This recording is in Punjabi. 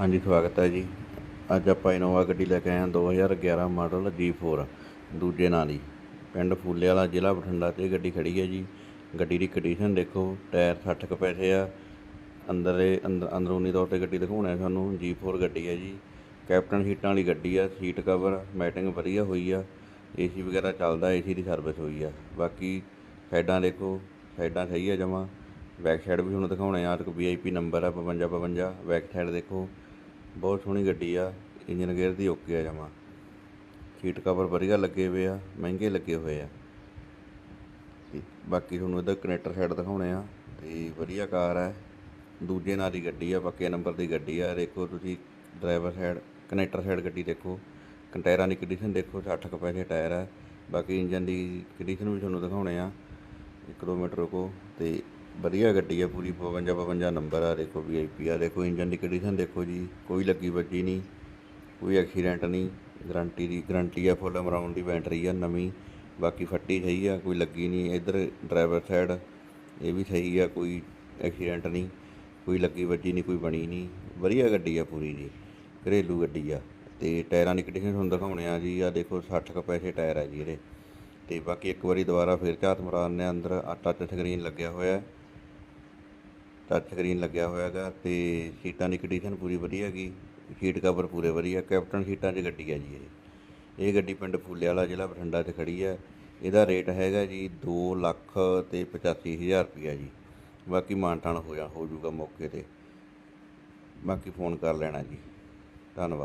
ਹਾਂਜੀ, ਸਵਾਗਤ ਹੈ ਜੀ। ਅੱਜ ਆਪਾਂ ਇਨੋਵਾ ਗੱਡੀ ਲੈ ਕੇ ਆਏ ਹਾਂ 2011 ਮਾਡਲ G4 ਦੂਜੇ ਨਾਂ ਦੀ। ਪਿੰਡ ਫੂਲੇ ਵਾਲਾ ਜ਼ਿਲ੍ਹਾ ਬਠਿੰਡਾ ਤੇ ਗੱਡੀ ਖੜੀ ਹੈ ਜੀ। ਗੱਡੀ ਦੀ ਕੰਡੀਸ਼ਨ ਦੇਖੋ, ਟਾਇਰ 60 ਕੁ ਪੈਸੇ ਆ। ਅੰਦਰੇ ਅੰਦਰ ਅੰਦਰੂਨੀ ਤੌਰ ਤੇ ਗੱਡੀ ਦਿਖਾਉਣਾ ਹੈ ਤੁਹਾਨੂੰ G4 ਗੱਡੀ ਹੈ ਜੀ। ਕੈਪਟਨ ਸੀਟਾਂ ਵਾਲੀ ਗੱਡੀ ਆ, ਸੀਟ ਕਵਰ ਮੈਟਿੰਗ ਵਧੀਆ ਹੋਈ ਆ। ਏਸੀ ਵਗੈਰਾ ਚੱਲਦਾ, ਏਸੀ ਦੀ ਸਰਵਿਸ ਹੋਈ ਆ। ਬਾਕੀ ਸਾਈਡਾਂ ਦੇਖੋ, ਸਾਈਡਾਂ ਸਹੀ ਆ ਜਮਾ। ਬੈਕ ਸਾਈਡ ਵੀ ਤੁਹਾਨੂੰ ਦਿਖਾਉਣੇ ਆ ਇੱਕ ਵੀਆਈਪੀ ਨੰਬਰ ਆ 52 52 ਬੈਕ ਸਾਈਡ ਦੇਖੋ ਬਹੁਤ ਸੋਹਣੀ ਗੱਡੀ ਆ, ਇੰਜਨ ਗੇਅਰ ਦੀ ਓਕੇ ਆ ਜਮਾ। ਸੀਟ ਕਵਰ ਵਧੀਆ ਲੱਗੇ ਹੋਏ ਆ, ਮਹਿੰਗੇ ਲੱਗੇ ਹੋਏ ਆ। ਤੇ ਬਾਕੀ ਤੁਹਾਨੂੰ ਇਹਦਾ ਕਨੈਕਟਰ ਸਾਈਡ ਦਿਖਾਉਣੇ ਆ, ਤੇ ਵਧੀਆ ਕਾਰ ਹੈ ਦੂਜੇ ਨਾਂ ਦੀ ਗੱਡੀ ਆ, ਪੱਕੇ ਨੰਬਰ ਦੀ ਗੱਡੀ ਆ। ਦੇਖੋ ਤੁਸੀਂ ਡਰਾਈਵਰ ਸਾਈਡ ਕਨੈਕਟਰ ਸਾਈਡ ਗੱਡੀ ਦੇਖੋ। ਕੰਟਾਇਰਾਂ ਦੀ ਕੰਡੀਸ਼ਨ ਦੇਖੋ 60 ਕੁ ਪੈਸੇ ਟਾਇਰ ਆ। ਬਾਕੀ ਇੰਜਨ ਦੀ ਕੰਡੀਸ਼ਨ ਵੀ ਤੁਹਾਨੂੰ ਦਿਖਾਉਣੇ ਆ। 1 ਕਿਲੋਮੀਟਰ ਕੋ ਤੇ ਵਧੀਆ ਗੱਡੀ ਆ ਪੂਰੀ 52 52 ਨੰਬਰ ਆ, ਦੇਖੋ ਵੀਆਈਪੀ ਆ, ਦੇਖੋ ਇੰਜਨ ਦੀ ਕੰਡੀਸ਼ਨ ਦੇਖੋ ਜੀ, ਕੋਈ ਲੱਗੀ ਵੱਜੀ ਨਹੀਂ, ਕੋਈ ਐਕਸੀਡੈਂਟ ਨਹੀਂ ਗਰੰਟੀ ਦੀ ਗਰੰਟੀ ਆ ਫੁੱਲ ਅਮਰਾਊਂਡ ਦੀ ਬੈਟਰੀ ਆ, ਨਵੀਂ, ਬਾਕੀ ਫੱਟੀ ਸਹੀ ਆ, ਕੋਈ ਲੱਗੀ ਨਹੀਂ, ਇੱਧਰ ਡਰਾਈਵਰ ਸਾਈਡ ਇਹ ਵੀ ਸਹੀ ਆ, ਕੋਈ ਐਕਸੀਡੈਂਟ ਨਹੀਂ, ਕੋਈ ਲੱਗੀ ਵੱਜੀ ਨਹੀਂ, ਕੋਈ ਬਣੀ ਨਹੀਂ, ਵਧੀਆ ਗੱਡੀ ਆ ਪੂਰੀ ਜੀ, ਘਰੇਲੂ ਗੱਡੀ ਆ, ਤੇ ਟਾਇਰਾਂ ਦੀ ਕੰਡੀਸ਼ਨ ਤੁਹਾਨੂੰ ਦਿਖਾਉਣੇ ਆ ਜੀ ਆ ਦੇਖੋ 60 ਕੁ ਪੈਸੇ ਟਾਇਰ ਆ ਜੀ ਇਹਦੇ, ਤੇ ਬਾਕੀ ਇੱਕ ਵਾਰੀ ਦੁਬਾਰਾ ਫਿਰ ਝਾਤ ਮਰਾਉਂਦੇ ਆ, ਅੰਦਰ ਆ ਟੱਚ ਸਕਰੀਨ ਲੱਗਿਆ ਹੋਇਆ ਹੈ ਟੱਚ ਸਕਰੀਨ ਲੱਗਿਆ ਹੋਇਆ ਹੈਗਾ ਤੇ ਸੀਟਾਂ ਦੀ ਕੰਡੀਸ਼ਨ ਪੂਰੀ ਵਧੀਆ ਹੈਗੀ ਸੀਟ ਕਵਰ ਪੂਰੇ ਵਧੀਆ, ਕੈਪਟਨ ਸੀਟਾਂ 'ਚ ਗੱਡੀ ਹੈ ਜੀ ਇਹ। ਇਹ ਗੱਡੀ ਪਿੰਡ ਫੂਲੇ ਵਾਲਾ ਜ਼ਿਲ੍ਹਾ ਬਠਿੰਡਾ 'ਚ ਖੜੀ ਹੈ। ਇਹਦਾ ਰੇਟ ਹੈਗਾ ਜੀ 2 ਲੱਖ ਤੇ 85000 ਰੁਪਈਆ ਜੀ। ਬਾਕੀ ਮਾਨਤਾਨ ਹੋ ਜਾ ਹੋ ਜਾਊਗਾ ਮੌਕੇ ਤੇ। ਬਾਕੀ ਫੋਨ ਕਰ ਲੈਣਾ ਜੀ। ਧੰਨਵਾਦ।